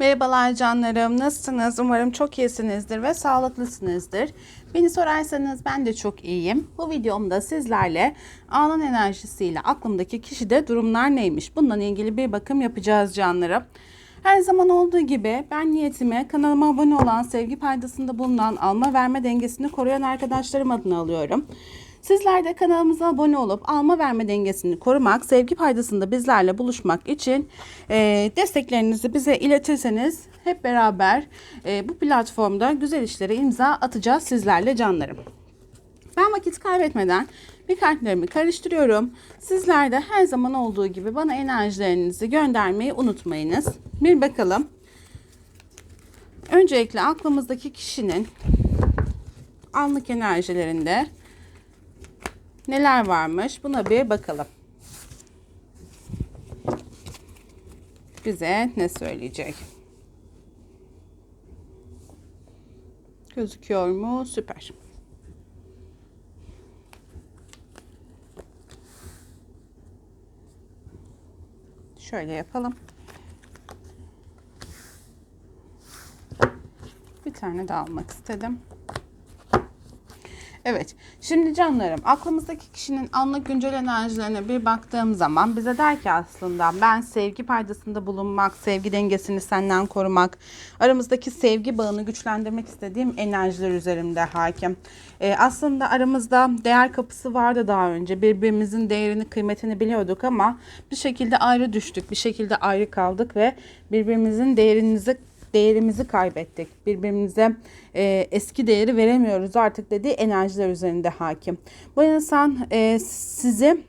Merhabalar canlarım. Nasılsınız? Umarım çok iyisinizdir ve sağlıklısınızdır. Beni sorarsanız ben de çok iyiyim. Bu videomda sizlerle anın enerjisiyle aklımdaki kişide durumlar neymiş? Bununla ilgili bir bakım yapacağız canlarım. Her zaman olduğu gibi ben niyetimi kanalıma abone olan, sevgi paydasında bulunan, alma verme dengesini koruyan arkadaşlarım adına alıyorum. Sizler de kanalımıza abone olup alma verme dengesini korumak, sevgi paydasında bizlerle buluşmak için e, desteklerinizi bize iletirseniz hep beraber e, bu platformda güzel işlere imza atacağız sizlerle canlarım. Ben vakit kaybetmeden bir kartlarımı karıştırıyorum. Sizler de her zaman olduğu gibi bana enerjilerinizi göndermeyi unutmayınız. Bir bakalım. Öncelikle aklımızdaki kişinin anlık enerjilerinde neler varmış buna bir bakalım. Bize ne söyleyecek? Gözüküyor mu? Süper. Şöyle yapalım. Bir tane daha almak istedim. Evet. Şimdi canlarım aklımızdaki kişinin anlık güncel enerjilerine bir baktığım zaman bize der ki aslında ben sevgi paydasında bulunmak, sevgi dengesini senden korumak, aramızdaki sevgi bağını güçlendirmek istediğim enerjiler üzerimde hakim. Ee, aslında aramızda değer kapısı vardı daha önce. Birbirimizin değerini, kıymetini biliyorduk ama bir şekilde ayrı düştük, bir şekilde ayrı kaldık ve birbirimizin değerinizi değerimizi kaybettik. Birbirimize e, eski değeri veremiyoruz artık dediği enerjiler üzerinde hakim. Bu insan e, sizi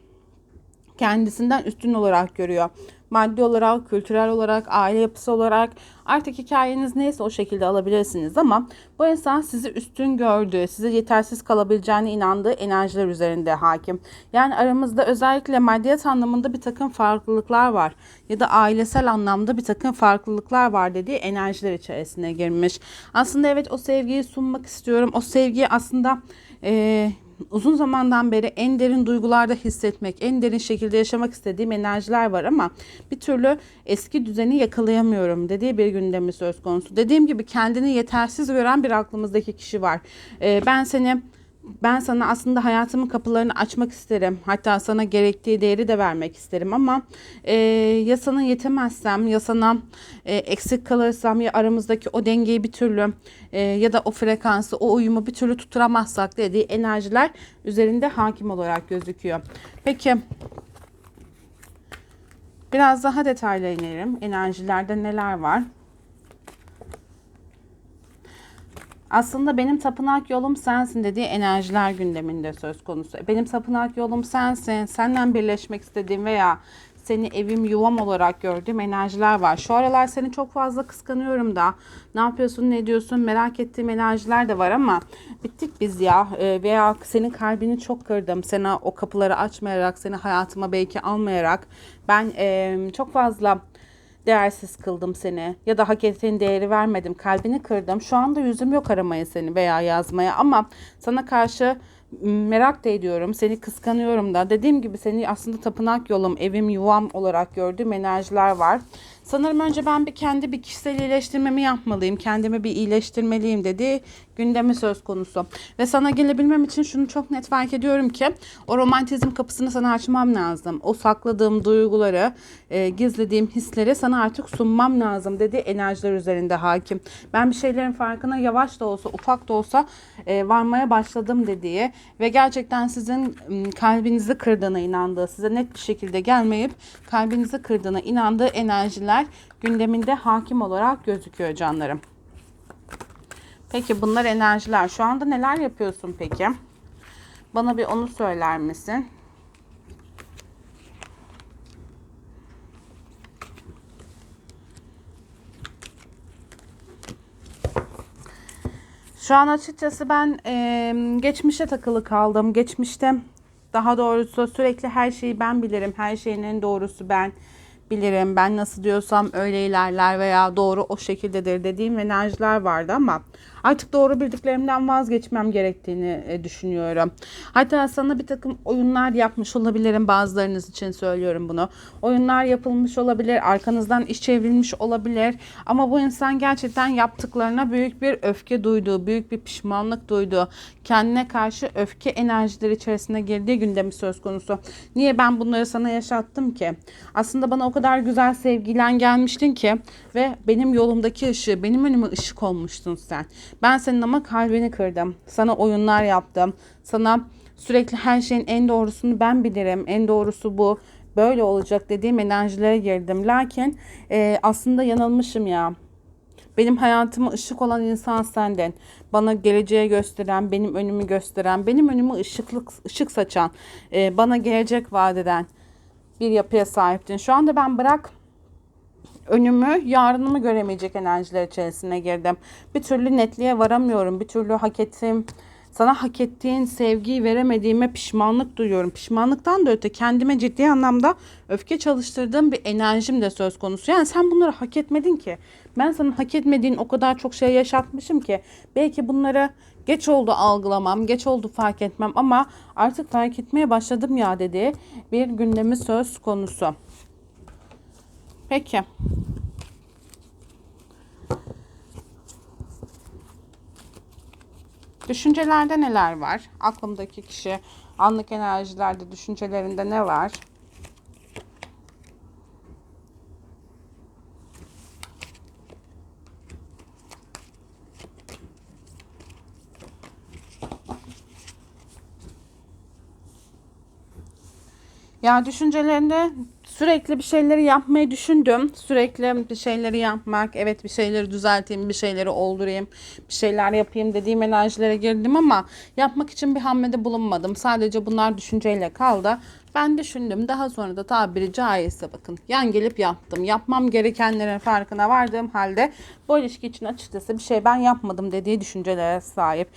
kendisinden üstün olarak görüyor. Maddi olarak, kültürel olarak, aile yapısı olarak artık hikayeniz neyse o şekilde alabilirsiniz ama bu insan sizi üstün gördüğü, size yetersiz kalabileceğine inandığı enerjiler üzerinde hakim. Yani aramızda özellikle maddiyat anlamında bir takım farklılıklar var ya da ailesel anlamda bir takım farklılıklar var dediği enerjiler içerisine girmiş. Aslında evet o sevgiyi sunmak istiyorum. O sevgiyi aslında e, uzun zamandan beri en derin duygularda hissetmek, en derin şekilde yaşamak istediğim enerjiler var ama bir türlü eski düzeni yakalayamıyorum dediği bir gündemi söz konusu. Dediğim gibi kendini yetersiz gören bir aklımızdaki kişi var. Ee, ben seni ben sana aslında hayatımın kapılarını açmak isterim. Hatta sana gerektiği değeri de vermek isterim ama e, ya sana yetemezsem ya sana e, eksik kalırsam ya aramızdaki o dengeyi bir türlü e, ya da o frekansı o uyumu bir türlü tutturamazsak dediği enerjiler üzerinde hakim olarak gözüküyor. Peki biraz daha detaylı inelim. Enerjilerde neler var? Aslında benim tapınak yolum sensin dediği enerjiler gündeminde söz konusu. Benim tapınak yolum sensin, senden birleşmek istediğim veya seni evim yuvam olarak gördüğüm enerjiler var. Şu aralar seni çok fazla kıskanıyorum da ne yapıyorsun ne diyorsun merak ettiğim enerjiler de var ama bittik biz ya ee, veya senin kalbini çok kırdım. Sana o kapıları açmayarak seni hayatıma belki almayarak ben e, çok fazla değersiz kıldım seni ya da hak ettiğin değeri vermedim, kalbini kırdım. Şu anda yüzüm yok aramaya seni veya yazmaya ama sana karşı merak da ediyorum. Seni kıskanıyorum da. Dediğim gibi seni aslında tapınak yolum, evim, yuvam olarak gördüğüm enerjiler var. Sanırım önce ben bir kendi bir kişisel iyileştirmemi yapmalıyım. Kendimi bir iyileştirmeliyim dedi gündemi söz konusu. Ve sana gelebilmem için şunu çok net fark ediyorum ki o romantizm kapısını sana açmam lazım. O sakladığım duyguları, e, gizlediğim hisleri sana artık sunmam lazım dedi enerjiler üzerinde hakim. Ben bir şeylerin farkına yavaş da olsa, ufak da olsa e, varmaya başladım dediği ve gerçekten sizin kalbinizi kırdığına inandığı, size net bir şekilde gelmeyip kalbinizi kırdığına inandığı enerjiler gündeminde hakim olarak gözüküyor canlarım. Peki bunlar enerjiler. Şu anda neler yapıyorsun peki? Bana bir onu söyler misin? Şu an açıkçası ben e, geçmişe takılı kaldım. Geçmişte daha doğrusu sürekli her şeyi ben bilirim. Her şeyin en doğrusu ben bilirim. Ben nasıl diyorsam öyle ilerler veya doğru o şekildedir dediğim enerjiler vardı ama artık doğru bildiklerimden vazgeçmem gerektiğini e, düşünüyorum. Hatta sana bir takım oyunlar yapmış olabilirim bazılarınız için söylüyorum bunu. Oyunlar yapılmış olabilir, arkanızdan iş çevrilmiş olabilir ama bu insan gerçekten yaptıklarına büyük bir öfke duyduğu, büyük bir pişmanlık duyduğu, kendine karşı öfke enerjileri içerisine girdiği gündemi söz konusu. Niye ben bunları sana yaşattım ki? Aslında bana o kadar güzel sevgilen gelmiştin ki ve benim yolumdaki ışığı, benim önüme ışık olmuştun sen. Ben senin ama kalbini kırdım. Sana oyunlar yaptım. Sana sürekli her şeyin en doğrusunu ben bilirim. En doğrusu bu. Böyle olacak dediğim enerjilere girdim. Lakin e, aslında yanılmışım ya. Benim hayatıma ışık olan insan sendin. Bana geleceği gösteren, benim önümü gösteren, benim önümü ışıklık, ışık saçan, e, bana gelecek vaat eden bir yapıya sahiptin. Şu anda ben bırak önümü, yarınımı göremeyecek enerjiler içerisine girdim. Bir türlü netliğe varamıyorum. Bir türlü hak ettiğim, sana hak ettiğin sevgiyi veremediğime pişmanlık duyuyorum. Pişmanlıktan da öte kendime ciddi anlamda öfke çalıştırdığım bir enerjim de söz konusu. Yani sen bunları hak etmedin ki. Ben sana hak etmediğin o kadar çok şey yaşatmışım ki. Belki bunları geç oldu algılamam, geç oldu fark etmem ama artık fark etmeye başladım ya dedi bir gündemi söz konusu. Peki. Düşüncelerde neler var? Aklımdaki kişi anlık enerjilerde, düşüncelerinde ne var? Ya düşüncelerinde sürekli bir şeyleri yapmayı düşündüm. Sürekli bir şeyleri yapmak, evet bir şeyleri düzelteyim, bir şeyleri oldurayım, bir şeyler yapayım dediğim enerjilere girdim ama yapmak için bir hamlede bulunmadım. Sadece bunlar düşünceyle kaldı. Ben düşündüm. Daha sonra da tabiri caizse bakın yan gelip yaptım. Yapmam gerekenlerin farkına vardığım halde bu ilişki için açıkçası bir şey ben yapmadım dediği düşüncelere sahip.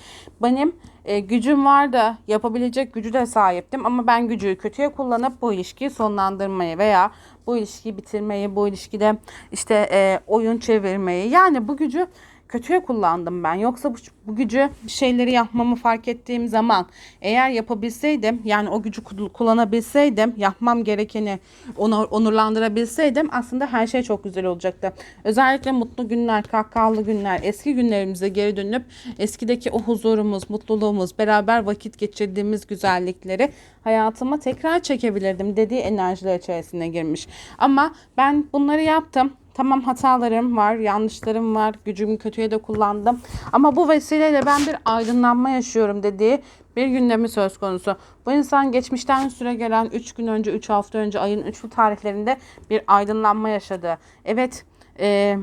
Benim e, gücüm var da yapabilecek gücü de sahiptim ama ben gücü kötüye kullanıp bu ilişkiyi sonlandırmayı veya bu ilişkiyi bitirmeyi, bu ilişkide işte e, oyun çevirmeyi yani bu gücü kötüye kullandım ben. Yoksa bu, bu gücü bir şeyleri yapmamı fark ettiğim zaman eğer yapabilseydim yani o gücü kullanabilseydim yapmam gerekeni onur, onurlandırabilseydim aslında her şey çok güzel olacaktı. Özellikle mutlu günler, kahkahalı günler, eski günlerimize geri dönüp eskideki o huzurumuz, mutluluğumuz, beraber vakit geçirdiğimiz güzellikleri hayatıma tekrar çekebilirdim dediği enerjiler içerisine girmiş. Ama ben bunları yaptım. Tamam hatalarım var, yanlışlarım var, gücümü kötüye de kullandım. Ama bu vesileyle ben bir aydınlanma yaşıyorum dediği bir gündemi söz konusu. Bu insan geçmişten süre gelen 3 gün önce, 3 hafta önce, ayın 3'lü tarihlerinde bir aydınlanma yaşadı. Evet, e,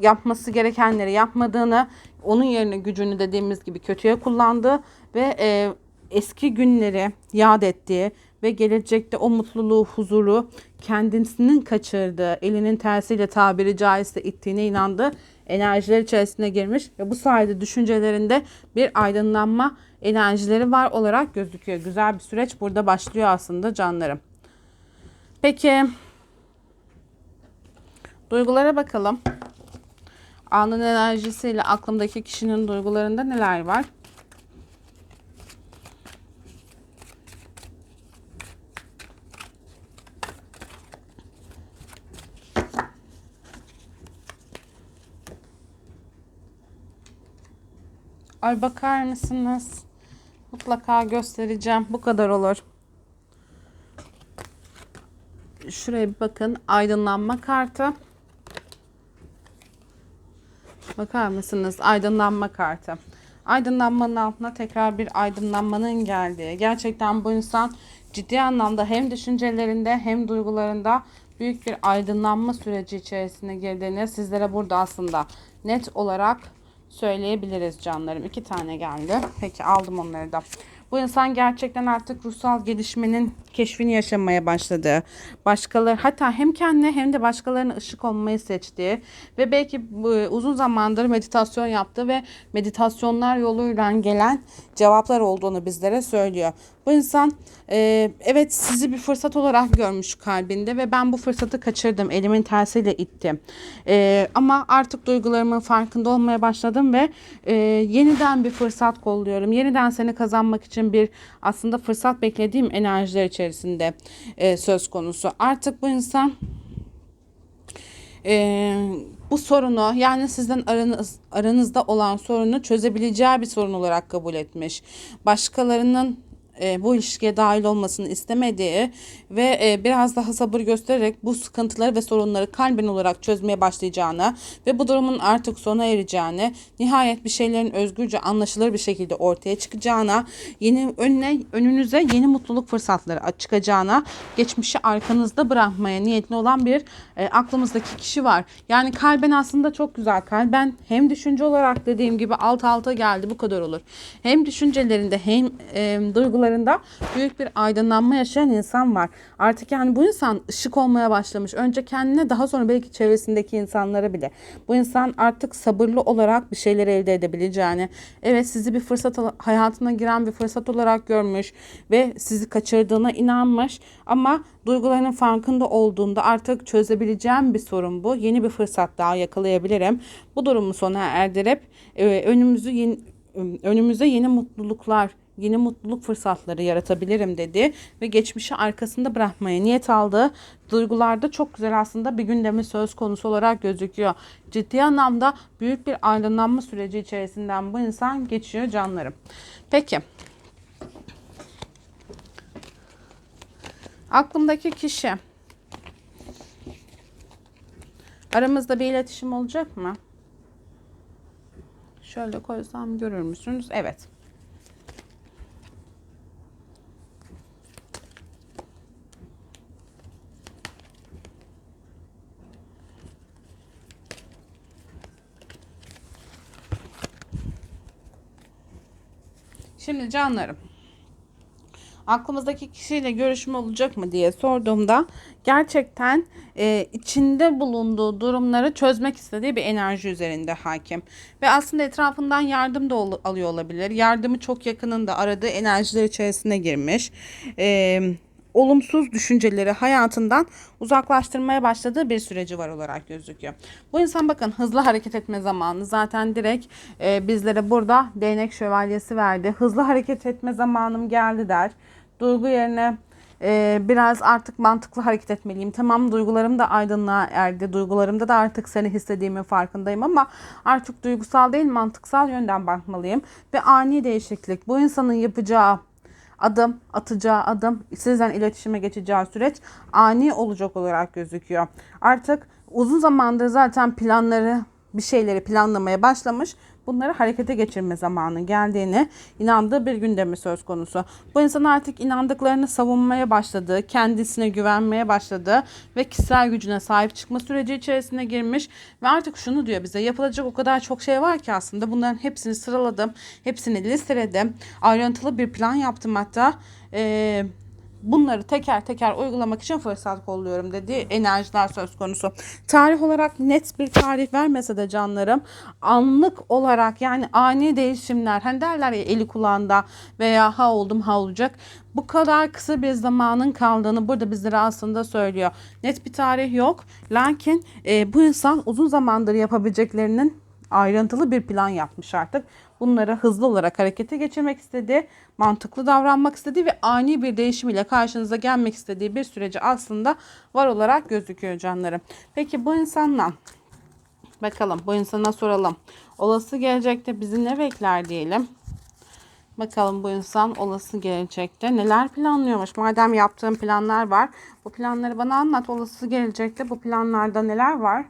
yapması gerekenleri yapmadığını, onun yerine gücünü dediğimiz gibi kötüye kullandı ve e, eski günleri yad ettiği ve gelecekte o mutluluğu, huzuru kendisinin kaçırdığı, elinin tersiyle tabiri caizse ittiğine inandı. Enerjiler içerisine girmiş ve bu sayede düşüncelerinde bir aydınlanma enerjileri var olarak gözüküyor. Güzel bir süreç burada başlıyor aslında canlarım. Peki duygulara bakalım. Anın enerjisiyle aklımdaki kişinin duygularında neler var? Ay bakar mısınız? Mutlaka göstereceğim. Bu kadar olur. Şuraya bir bakın. Aydınlanma kartı. Bakar mısınız? Aydınlanma kartı. Aydınlanmanın altına tekrar bir aydınlanmanın geldiği. Gerçekten bu insan ciddi anlamda hem düşüncelerinde hem duygularında büyük bir aydınlanma süreci içerisine girdiğini sizlere burada aslında net olarak söyleyebiliriz canlarım. İki tane geldi. Peki aldım onları da. Bu insan gerçekten artık ruhsal gelişmenin keşfini yaşamaya başladı. Başkaları hatta hem kendine hem de başkalarına ışık olmayı seçti. Ve belki bu, uzun zamandır meditasyon yaptı ve meditasyonlar yoluyla gelen cevaplar olduğunu bizlere söylüyor. Bu insan e, evet sizi bir fırsat olarak görmüş kalbinde ve ben bu fırsatı kaçırdım. Elimin tersiyle ittim. E, ama artık duygularımın farkında olmaya başladım ve e, yeniden bir fırsat kolluyorum. Yeniden seni kazanmak için bir aslında fırsat beklediğim enerjiler içerisinde e, söz konusu. Artık bu insan e, bu sorunu yani sizden aranız, aranızda olan sorunu çözebileceği bir sorun olarak kabul etmiş. Başkalarının e, bu ilişkiye dahil olmasını istemediği ve e, biraz daha sabır göstererek bu sıkıntıları ve sorunları kalben olarak çözmeye başlayacağını ve bu durumun artık sona ereceğini, nihayet bir şeylerin özgürce anlaşılır bir şekilde ortaya çıkacağına, yeni önüne önünüze yeni mutluluk fırsatları çıkacağına, geçmişi arkanızda bırakmaya niyetli olan bir e, aklımızdaki kişi var. Yani kalben aslında çok güzel. Kalben hem düşünce olarak dediğim gibi alt alta geldi bu kadar olur. Hem düşüncelerinde hem e, duygularında büyük bir aydınlanma yaşayan insan var. Artık yani bu insan ışık olmaya başlamış. Önce kendine daha sonra belki çevresindeki insanlara bile. Bu insan artık sabırlı olarak bir şeyler elde edebileceğini, evet sizi bir fırsat hayatına giren bir fırsat olarak görmüş ve sizi kaçırdığına inanmış ama duygularının farkında olduğunda artık çözebileceğim bir sorun bu. Yeni bir fırsat daha yakalayabilirim. Bu durumu sona erdirip e, önümüzü yeni, önümüze yeni mutluluklar yeni mutluluk fırsatları yaratabilirim dedi ve geçmişi arkasında bırakmaya niyet aldı. Duygularda çok güzel aslında bir gündemi söz konusu olarak gözüküyor. Ciddi anlamda büyük bir aydınlanma süreci içerisinden bu insan geçiyor canlarım. Peki. Aklımdaki kişi aramızda bir iletişim olacak mı? Şöyle koysam görür müsünüz? Evet. Şimdi canlarım aklımızdaki kişiyle görüşme olacak mı diye sorduğumda gerçekten e, içinde bulunduğu durumları çözmek istediği bir enerji üzerinde hakim. Ve aslında etrafından yardım da ol, alıyor olabilir. Yardımı çok yakınında aradığı enerjiler içerisine girmiş. E, olumsuz düşünceleri hayatından uzaklaştırmaya başladığı bir süreci var olarak gözüküyor. Bu insan bakın hızlı hareket etme zamanı zaten direkt e, bizlere burada değnek şövalyesi verdi. Hızlı hareket etme zamanım geldi der. Duygu yerine e, biraz artık mantıklı hareket etmeliyim. Tamam duygularım da aydınlığa erdi. Duygularımda da artık seni hissettiğimin farkındayım ama artık duygusal değil mantıksal yönden bakmalıyım. Ve ani değişiklik bu insanın yapacağı adım, atacağı adım, sizden iletişime geçeceği süreç ani olacak olarak gözüküyor. Artık uzun zamandır zaten planları bir şeyleri planlamaya başlamış. Bunları harekete geçirme zamanı geldiğini inandığı bir gündemi söz konusu. Bu insan artık inandıklarını savunmaya başladı, kendisine güvenmeye başladı ve kişisel gücüne sahip çıkma süreci içerisine girmiş ve artık şunu diyor bize yapılacak o kadar çok şey var ki aslında bunların hepsini sıraladım, hepsini listeledim, ayrıntılı bir plan yaptım hatta. Ee, bunları teker teker uygulamak için fırsat kolluyorum dedi enerjiler söz konusu. Tarih olarak net bir tarih vermese de canlarım anlık olarak yani ani değişimler hani derler ya eli kulağında veya ha oldum ha olacak bu kadar kısa bir zamanın kaldığını burada bizlere aslında söylüyor. Net bir tarih yok. Lakin e, bu insan uzun zamandır yapabileceklerinin ayrıntılı bir plan yapmış artık. Bunları hızlı olarak harekete geçirmek istedi, mantıklı davranmak istedi ve ani bir değişim ile karşınıza gelmek istediği bir süreci aslında var olarak gözüküyor canlarım. Peki bu insanla bakalım bu insana soralım. Olası gelecekte bizi ne bekler diyelim. Bakalım bu insan olası gelecekte neler planlıyormuş. Madem yaptığım planlar var. Bu planları bana anlat. Olası gelecekte bu planlarda neler var?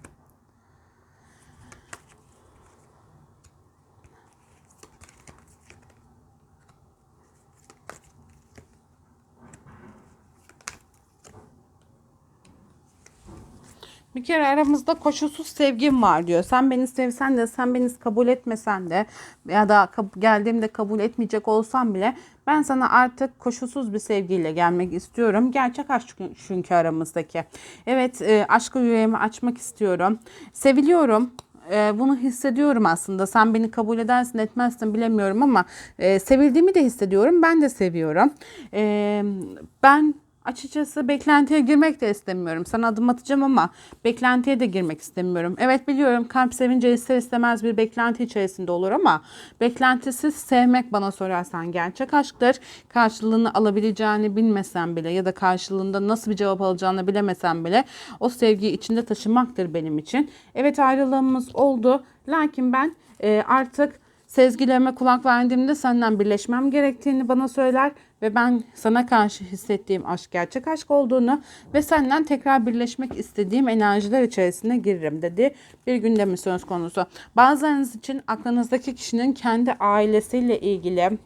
Bir kere aramızda koşulsuz sevgim var diyor. Sen beni sevsen de sen beni kabul etmesen de ya da geldiğimde kabul etmeyecek olsam bile ben sana artık koşulsuz bir sevgiyle gelmek istiyorum. Gerçek aşk çünkü aramızdaki. Evet e, aşkı yüreğimi açmak istiyorum. Seviliyorum e, bunu hissediyorum aslında. Sen beni kabul edersin etmezsin bilemiyorum ama e, sevildiğimi de hissediyorum. Ben de seviyorum. Ben açıkçası beklentiye girmek de istemiyorum. Sana adım atacağım ama beklentiye de girmek istemiyorum. Evet biliyorum kalp sevince ister istemez bir beklenti içerisinde olur ama beklentisiz sevmek bana sorarsan gerçek aşktır. Karşılığını alabileceğini bilmesen bile ya da karşılığında nasıl bir cevap alacağını bilemesen bile o sevgiyi içinde taşımaktır benim için. Evet ayrılığımız oldu. Lakin ben e, artık Sezgilerime kulak verdiğimde senden birleşmem gerektiğini bana söyler ve ben sana karşı hissettiğim aşk gerçek aşk olduğunu ve senden tekrar birleşmek istediğim enerjiler içerisine giririm dedi. Bir gündemi söz konusu. Bazılarınız için aklınızdaki kişinin kendi ailesiyle ilgili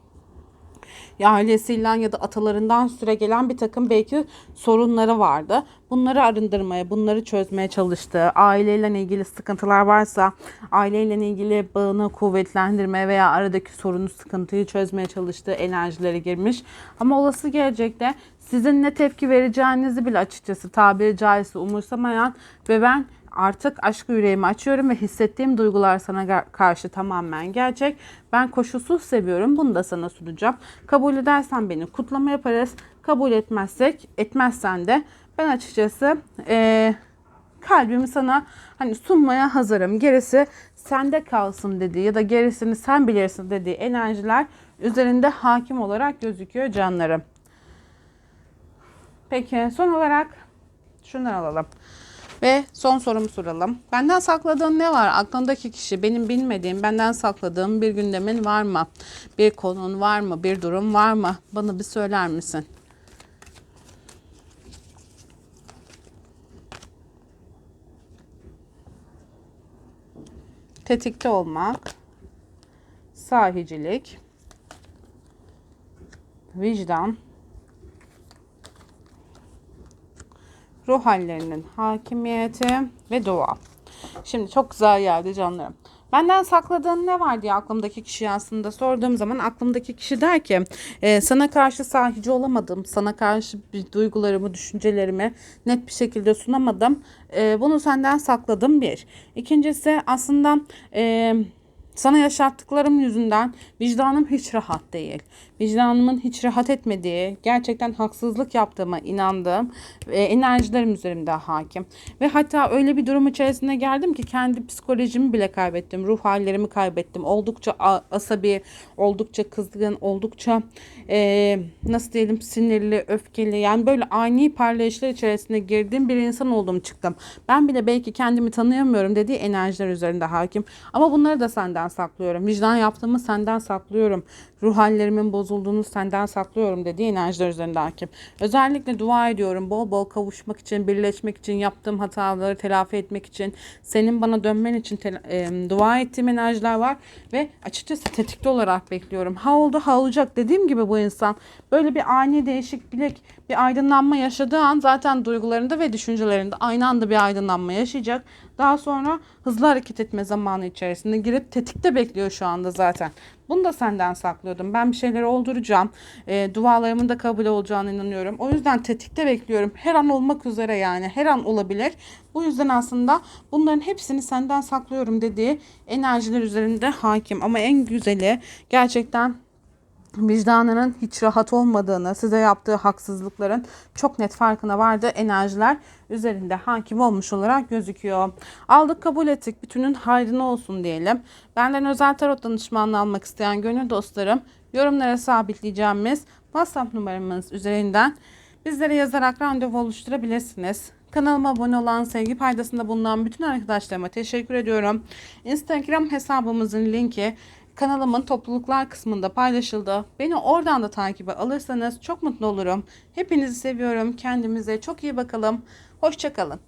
ya ailesiyle ya da atalarından süre gelen bir takım belki sorunları vardı. Bunları arındırmaya, bunları çözmeye çalıştı. Aileyle ilgili sıkıntılar varsa aileyle ilgili bağını kuvvetlendirmeye veya aradaki sorunu, sıkıntıyı çözmeye çalıştığı enerjileri girmiş. Ama olası gelecekte sizin ne tepki vereceğinizi bile açıkçası tabiri caizse umursamayan ve ben artık aşk yüreğimi açıyorum ve hissettiğim duygular sana karşı tamamen gerçek. Ben koşulsuz seviyorum. Bunu da sana sunacağım. Kabul edersen beni kutlama yaparız. Kabul etmezsek, etmezsen de ben açıkçası eee, kalbimi sana hani sunmaya hazırım. Gerisi sende kalsın dediği ya da gerisini sen bilirsin dediği enerjiler üzerinde hakim olarak gözüküyor canlarım. Peki son olarak şunları alalım. Ve son sorumu soralım. Benden sakladığın ne var? Aklındaki kişi benim bilmediğim, benden sakladığım bir gündemin var mı? Bir konun var mı? Bir durum var mı? Bana bir söyler misin? Tetikte olmak, sahicilik, vicdan, ruh hallerinin hakimiyeti ve dua. Şimdi çok güzel geldi canlarım. Benden sakladığın ne var diye aklımdaki kişiye aslında sorduğum zaman aklımdaki kişi der ki "E, sana karşı sahici olamadım. Sana karşı bir duygularımı, düşüncelerimi net bir şekilde sunamadım. E, bunu senden sakladım bir. İkincisi aslında e, sana yaşattıklarım yüzünden vicdanım hiç rahat değil. Vicdanımın hiç rahat etmediği, gerçekten haksızlık yaptığıma inandığım e, enerjilerim üzerimde hakim. Ve hatta öyle bir durum içerisine geldim ki kendi psikolojimi bile kaybettim. Ruh hallerimi kaybettim. Oldukça asabi, oldukça kızgın, oldukça e, nasıl diyelim sinirli, öfkeli. Yani böyle ani parlayışlar içerisine girdiğim bir insan oldum çıktım. Ben bile belki kendimi tanıyamıyorum dediği enerjiler üzerinde hakim. Ama bunları da senden saklıyorum. Vicdan yaptığımı senden saklıyorum. Ruh hallerimin bozulduğunu senden saklıyorum dediği enerjiler üzerinde hakim. Özellikle dua ediyorum. Bol bol kavuşmak için, birleşmek için, yaptığım hataları telafi etmek için, senin bana dönmen için e, dua ettiğim enerjiler var ve açıkçası tetikte olarak bekliyorum. Ha oldu ha olacak dediğim gibi bu insan böyle bir ani değişiklik, bir aydınlanma yaşadığı an zaten duygularında ve düşüncelerinde aynı anda bir aydınlanma yaşayacak. Daha sonra hızlı hareket etme zamanı içerisinde girip tetikte bekliyor şu anda zaten. Bunu da senden saklıyordum. Ben bir şeyleri olduracağım. E, dualarımın da kabul olacağına inanıyorum. O yüzden tetikte bekliyorum. Her an olmak üzere yani. Her an olabilir. Bu yüzden aslında bunların hepsini senden saklıyorum dediği enerjiler üzerinde hakim. Ama en güzeli gerçekten vicdanının hiç rahat olmadığını, size yaptığı haksızlıkların çok net farkına vardı. Enerjiler üzerinde hakim olmuş olarak gözüküyor. Aldık kabul ettik. Bütünün hayrına olsun diyelim. Benden özel tarot danışmanlığı almak isteyen gönül dostlarım yorumlara sabitleyeceğimiz WhatsApp numaramız üzerinden bizlere yazarak randevu oluşturabilirsiniz. Kanalıma abone olan, sevgi paydasında bulunan bütün arkadaşlarıma teşekkür ediyorum. Instagram hesabımızın linki kanalımın topluluklar kısmında paylaşıldı. Beni oradan da takibe alırsanız çok mutlu olurum. Hepinizi seviyorum. Kendimize çok iyi bakalım. Hoşçakalın.